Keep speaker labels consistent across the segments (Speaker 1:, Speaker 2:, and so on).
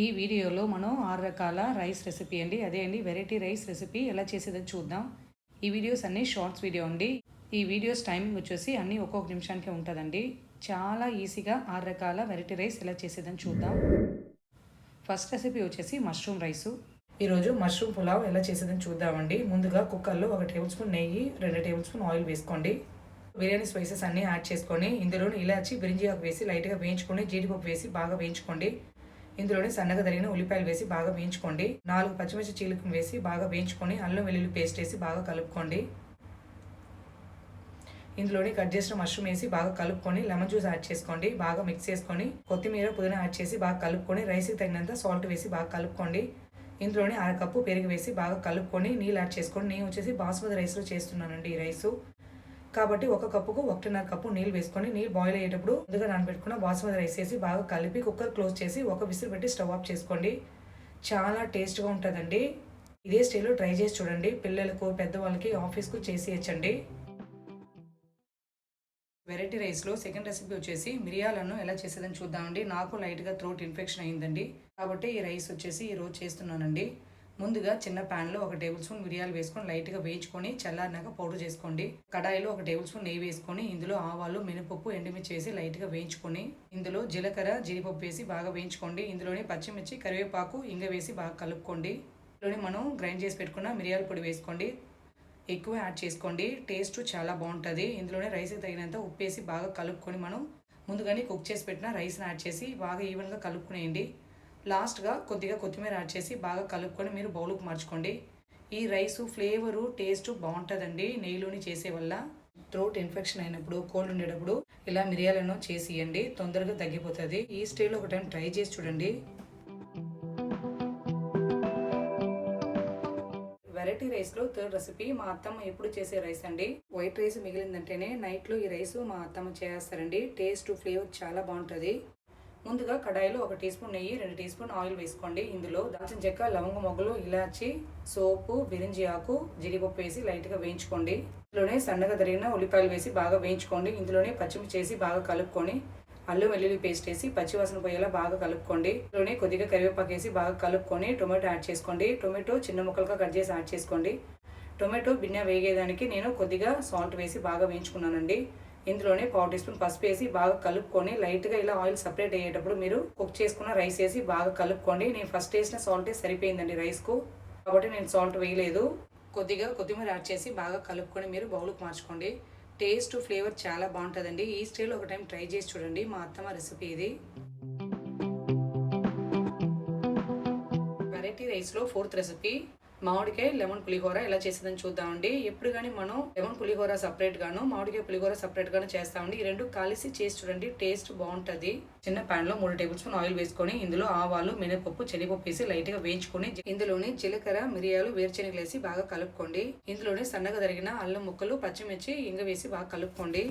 Speaker 1: ఈ వీడియోలో మనం ఆరు రకాల రైస్ రెసిపీ అండి. అదే అండి వెరైటీ రైస్ రెసిపీ. ఎలా చేసేదో చూద్దాం. ఈ వీడియోస్ అన్ని షార్ట్స్ వీడియో అండి. ఈ వీడియోస్ టైమింగ్ వచ్చేసి అన్ని ఒక్కొక్క నిమిషానికి ఉంటుందండి. చాలా ఈజీగా ఆరు రకాల వెరైటీ రైస్ ఎలా చేసేదని చూద్దాం. ఫస్ట్ రెసిపీ వచ్చేసి మష్రూమ్ రైసు. ఈరోజు మష్రూమ్ పులావ్ ఎలా చేసేదని చూద్దామండి. ముందుగా కుక్కర్లో ఒక టేబుల్ స్పూన్ నెయ్యి రెండు టేబుల్ స్పూన్ ఆయిల్ వేసుకోండి. బిర్యానీ స్పైసెస్ అన్నీ యాడ్ చేసుకొని ఇందులోని ఇలాచి బిరింజి ఆకు వేసి లైట్గా వేయించుకొని జీడిపప్పు వేసి బాగా వేయించుకోండి. ఇందులోనే సన్నగా తరిగిన ఉల్లిపాయలు వేసి బాగా వేయించుకోండి. నాలుగు పచ్చిమిర్చి చీలికలు వేసి బాగా వేయించుకొని అల్లం వెల్లుల్లి పేస్ట్ వేసి బాగా కలుపుకోండి. ఇందులోనే కట్ చేసిన మష్రూమ్ వేసి బాగా కలుపుకొని లెమన్ జ్యూస్ యాడ్ చేసుకోండి. బాగా మిక్స్ చేసుకొని కొత్తిమీర పుదీనా యాడ్ చేసి బాగా కలుపుకొని రైస్కి తగినంత సాల్ట్ వేసి బాగా కలుపుకోండి. అర కప్పు పెరుగు వేసి బాగా కలుపుకొని నీళ్ళు యాడ్ చేసుకోండి నేను వచ్చేసి బాస్మతి రైస్లో చేస్తున్నానండి ఈ రైసు. కాబట్టి ఒక కప్పుకు ఒకటిన్నర కప్పు నీళ్ళు వేసుకొని నీళ్ళు బాయిల్ అయ్యేటప్పుడు ముందుగా నానబెట్టుకున్న బాస్మతి రైస్ వేసి బాగా కలిపి కుక్కర్ క్లోజ్ చేసి ఒక విసిల్ పెట్టి స్టవ్ ఆఫ్ చేసుకోండి. చాలా టేస్ట్గా ఉంటుందండి. ఇదే స్టైల్లో ట్రై చేసి చూడండి. పిల్లలకు పెద్దవాళ్ళకి ఆఫీస్కు చేసి ఇచ్చండి వెరైటీ రైస్లో సెకండ్ రెసిపీ వచ్చేసి మిరియాలను ఎలా చేసేదని చూద్దామండి. నాకు లైట్గా థ్రోట్ ఇన్ఫెక్షన్ అయిందండి కాబట్టి ఈ రైస్ వచ్చేసి ఈరోజు చేస్తున్నానండి. ముందుగా చిన్న ప్యాన్లో ఒక టేబుల్ స్పూన్ మిరియాలు వేసుకొని లైట్గా వేయించుకొని చల్లారినాక పౌడర్ చేసుకోండి. కడాయిలో ఒక టేబుల్ స్పూన్ నెయ్యి వేసుకొని ఇందులో ఆవాలు మినపప్పు ఎండుమిర్చి వేసి లైట్గా వేయించుకొని ఇందులో జీలకర్ర జీడిపప్పు వేసి బాగా వేయించుకోండి. ఇందులోనే పచ్చిమిర్చి కరివేపాకు ఇంగ వేసి బాగా కలుపుకోండి. ఇందులోనే మనం గ్రైండ్ చేసి పెట్టుకున్న మిరియాల పొడి వేసుకోండి. ఎక్కువ యాడ్ చేసుకోండి. టేస్ట్ చాలా బాగుంటుంది. ఇందులోనే రైస్కి తగినంత ఉప్పు వేసి బాగా కలుపుకొని మనం ముందుగానే కుక్ చేసి పెట్టిన రైస్ని యాడ్ చేసి బాగా ఈవెన్గా కలుపుకునేయండి. లాస్ట్గా కొద్దిగా కొత్తిమీర యాడ్ చేసి బాగా కలుపుకొని మీరు బౌల్కి మార్చుకోండి. ఈ రైసు ఫ్లేవరు టేస్ట్ బాగుంటుందండి నెయ్యిలోని చేసే వల్ల. థ్రోట్ ఇన్ఫెక్షన్ అయినప్పుడు కోల్డ్ ఉండేటప్పుడు ఇలా మిరియాలను చేసి ఇవ్వండి తొందరగా తగ్గిపోతుంది. ఈ స్టేలో ఒక టైం ట్రై చేసి చూడండి. వెరైటీ రైస్లో థర్డ్ రెసిపీ మా అత్తమ్మ ఎప్పుడు చేసే రైస్ అండి. వైట్ రైస్ మిగిలిందంటేనే నైట్లో ఈ రైస్ మా అత్తమ్మ చేస్తారండి. టేస్ట్ ఫ్లేవర్ చాలా బాగుంటుంది. ముందుగా కడాయిలో ఒక టీ స్పూన్ నెయ్యి రెండు టీ స్పూన్ ఆయిల్ వేసుకోండి. ఇందులో దాల్చిన చెక్క లవంగ మొగ్గలు ఇలాచి సోపు బిరింజి ఆకు జీడిపప్పు వేసి లైట్గా వేయించుకోండి. ఇందులోనే సన్నగా తరిగిన ఉల్లిపాయలు వేసి బాగా వేయించుకోండి. ఇందులోనే పచ్చిమిర్చి చేసి బాగా కలుపుకొని అల్లం వెల్లుల్లి పేస్ట్ వేసి పచ్చివాసన పోయేలా బాగా కలుపుకోండి. ఇందులోనే కొద్దిగా కరివేపాకు వేసి బాగా కలుపుకొని టొమాటో యాడ్ చేసుకోండి. టొమాటో చిన్న ముక్కలుగా కట్ చేసి యాడ్ చేసుకోండి. టొమాటో బిన్నె వేగేదానికి నేను కొద్దిగా సాల్ట్ వేసి బాగా వేయించుకున్నానండి. ఇందులోనే పావు టీ స్పూన్ పసుపు వేసి బాగా కలుపుకొని లైట్గా ఇలా ఆయిల్ సపరేట్ అయ్యేటప్పుడు మీరు కుక్ చేసుకున్న రైస్ వేసి బాగా కలుపుకోండి. నేను ఫస్ట్ వేసిన సాల్టే సరిపోయిందండి రైస్కు. కాబట్టి నేను సాల్ట్ వేయలేదు. కొద్దిగా కొత్తిమీర యాడ్ చేసి బాగా కలుపుకొని మీరు బౌల్కి మార్చుకోండి. టేస్ట్ ఫ్లేవర్ చాలా బాగుంటుందండి. ఈ స్టైల్ ఒక టైం ట్రై చేసి చూడండి. మా అత్తమ్మ రెసిపీ ఇది. వెరైటీ రైస్లో ఫోర్త్ రెసిపీ. మామిడికాయ లెమన్ పులిహోర ఎలా చేసేదని చూద్దామండి. ఎప్పుడు కానీ మనం లెమన్ పులిహోర సపరేట్ గాను మామిడికాయ పులిహోర సపరేట్ గాను చేస్తామండి. ఈ రెండు కలిసి చేసి చూడండి టేస్ట్ బాగుంటుంది. చిన్న పాన్లో మూడు టేబుల్ స్పూన్ ఆయిల్ వేసుకొని ఇందులో ఆవాలు మినపప్పు శనగపప్పు వేసి లైట్గా వేయించుకొని ఇందులోని జీలకర్ర మిరియాలు వేరుశెనగలు వేసి బాగా కలుపుకోండి. ఇందులోనే సన్నగా తరిగిన అల్లం ముక్కలు పచ్చిమిర్చి ఇంగ వేసి బాగా కలుపుకోండి.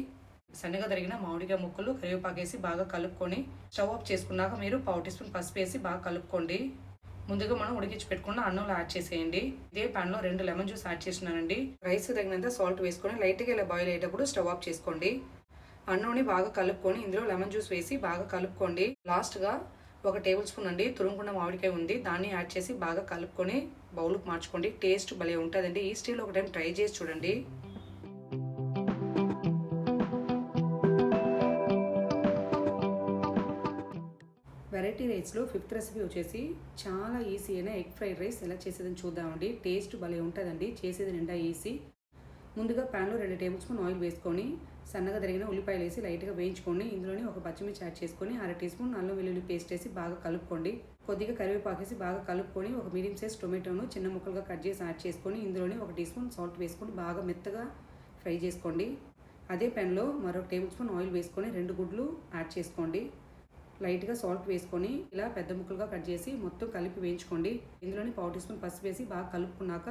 Speaker 1: సన్నగా తరిగిన మామిడికాయ ముక్కలు కరివేపాకు వేసి బాగా కలుపుకొని స్టవ్ ఆఫ్ చేసుకున్నాక మీరు పావు టీ స్పూన్ పసుపు వేసి బాగా కలుపుకోండి. ముందుగా మనం ఉడికించి పెట్టుకున్న అన్నంలో యాడ్ చేసేయండి. ఇదే ప్యాన్లో రెండు లెమన్ జ్యూస్ యాడ్ చేసినానండి రైస్ తగినంత సాల్ట్ వేసుకొని లైట్గా ఇలా బాయిల్ అయ్యేటప్పుడు స్టవ్ ఆఫ్ చేసుకోండి. అన్నంని బాగా కలుపుకొని ఇందులో లెమన్ జ్యూస్ వేసి బాగా కలుపుకోండి. లాస్ట్గా ఒక టేబుల్ స్పూన్ అండి తురుముకున్న మామిడికాయ ఉంది. దాన్ని యాడ్ చేసి బాగా కలుపుకొని బౌల్కి మార్చుకోండి. టేస్ట్ భలే ఉంటుందండి. ఈ స్టీల్ ఒక టైం ట్రై చేసి చూడండి. వెరైటీ రైస్లో ఫిఫ్త్ రెసిపీ వచ్చేసి చాలా ఈజీ అయిన ఎగ్ ఫ్రైడ్ రైస్. ఎలా చేసేదని చూద్దామండి. టేస్ట్ భలే ఉంటుందండి. చేసేది నిండా ఈజీ. ముందుగా ప్యాన్లో రెండు టేబుల్ స్పూన్ ఆయిల్ వేసుకొని సన్నగా తరిగిన ఉల్లిపాయలు వేసి లైట్గా వేయించుకోండి. ఇందులోనే ఒక పచ్చిమిర్చి యాడ్ చేసుకొని అర టీ స్పూన్ అల్లం వెల్లుల్లి పేస్ట్ వేసి బాగా కలుపుకోండి. కొద్దిగా కరివేపాకు వేసి బాగా కలుపుకొని ఒక మీడియం సైజ్ టొమాటోను చిన్న ముక్కలుగా కట్ చేసి యాడ్ చేసుకొని ఇందులోనే ఒక టీ స్పూన్ సాల్ట్ వేసుకొని బాగా మెత్తగా ఫ్రై చేసుకోండి. అదే పెన్లో మరొక టేబుల్ స్పూన్ ఆయిల్ వేసుకొని రెండు గుడ్లు యాడ్ చేసుకోండి. లైట్గా సాల్ట్ వేసుకొని ఇలా పెద్ద ముక్కలుగా కట్ చేసి మొత్తం కలిపి వేయించుకోండి. ఇందులోని పావు టీ స్పూన్ పసుపు వేసి బాగా కలుపుకున్నాక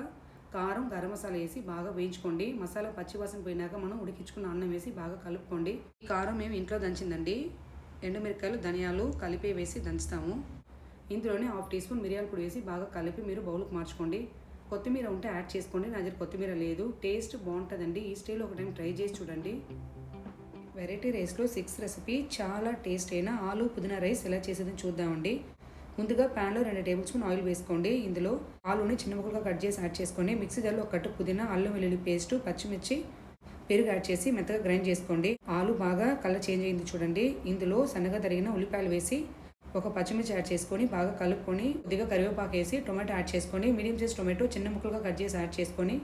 Speaker 1: కారం గరం మసాలా వేసి బాగా వేయించుకోండి. మసాలా పచ్చివాసన పోయినాక మనం ఉడికించుకున్న అన్నం వేసి బాగా కలుపుకోండి. ఈ కారం మేము ఇంట్లో దంచిందండి. ఎండుమిరకాయలు ధనియాలు కలిపి వేసి దంచుతాము. ఇందులోనే హాఫ్ టీ స్పూన్ మిరియాల పొడి వేసి బాగా కలిపి మీరు బౌల్కి మార్చుకోండి. కొత్తిమీర ఉంటే యాడ్ చేసుకోండి. నా దగ్గర కొత్తిమీర లేదు. టేస్ట్ బాగుంటుందండి. ఈ స్టైల్ ఒక టైం ట్రై చేసి చూడండి. వెరైటీ రైస్లో సిక్స్ రెసిపీ చాలా టేస్ట్ అయిన ఆలు పుదీనా రైస్ ఎలా చేసేదని చూద్దామండి. ముందుగా ప్యాన్లో రెండు టేబుల్ స్పూన్ ఆయిల్ వేసుకోండి. ఇందులో ఆలుని చిన్న ముక్కలుగా కట్ చేసి యాడ్ చేసుకోండి మిక్సీ జార్లో ఒక కట్టు పుదీనా అల్లం వెల్లుల్లి పేస్ట్ పచ్చిమిర్చి పెరుగు యాడ్ చేసి మెత్తగా గ్రైండ్ చేసుకోండి. ఆలు బాగా కలర్ చేంజ్ అయింది చూడండి. ఇందులో సన్నగా తరిగిన ఉల్లిపాయలు వేసి ఒక పచ్చిమిర్చి యాడ్ చేసుకొని బాగా కలుపుకొని కొద్దిగా కరివేపాకు వేసి టొమాటో యాడ్ చేసుకోండి మీడియం సైజ్ టొమాటో చిన్న ముక్కలుగా కట్ చేసి యాడ్ చేసుకొని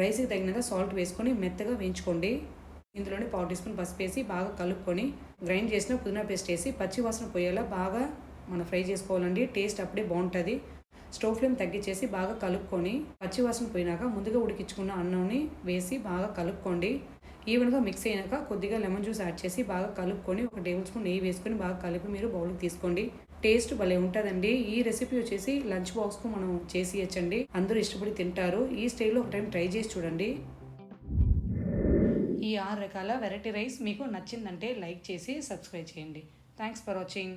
Speaker 1: రైస్కి తగినంత సాల్ట్ వేసుకొని మెత్తగా వేయించుకోండి. ఇందులోనే పావు టీ స్పూన్ పసుపు వేసి బాగా కలుపుకొని గ్రైండ్ చేసిన పుదీనా పేస్ట్ వేసి పచ్చి వాసన పోయేలా బాగా మనం ఫ్రై చేసుకోవాలండి. టేస్ట్ అప్పుడే బాగుంటుంది. స్టవ్ ఫ్లేమ్ తగ్గించేసి బాగా కలుపుకొని పచ్చి వాసన పోయినాక ముందుగా ఉడికించుకున్న అన్నంని వేసి బాగా కలుపుకోండి. ఈవెన్గా మిక్స్ అయినాక కొద్దిగా లెమన్ జ్యూస్ యాడ్ చేసి బాగా కలుపుకొని ఒక టేబుల్ స్పూన్ నెయ్యి వేసుకొని బాగా కలిపి మీరు బౌల్కి తీసుకోండి. టేస్ట్ భలే ఉంటుందండి. ఈ రెసిపీ వచ్చేసి లంచ్ బాక్స్కు మనం చేసి ఇచ్చండి అందరూ ఇష్టపడి తింటారు. ఈ స్టైల్లో ఒక టైం ట్రై చేసి చూడండి. ఈ ఆరు రకాల వెరైటీ రైస్ మీకు నచ్చిందంటే లైక్ చేసి సబ్స్క్రైబ్ చేయండి. Thanks for watching